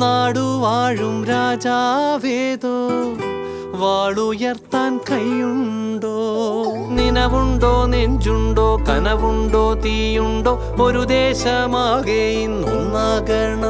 നാടുവാഴും രാജാവേതോ? വാളുയർത്താൻ കൈയുണ്ടോ? നിനവുണ്ടോ നെഞ്ചുണ്ടോ കനവുണ്ടോ തീയുണ്ടോ? ഒരു ദേശമാകെ ഇന്നൊന്നാകണം.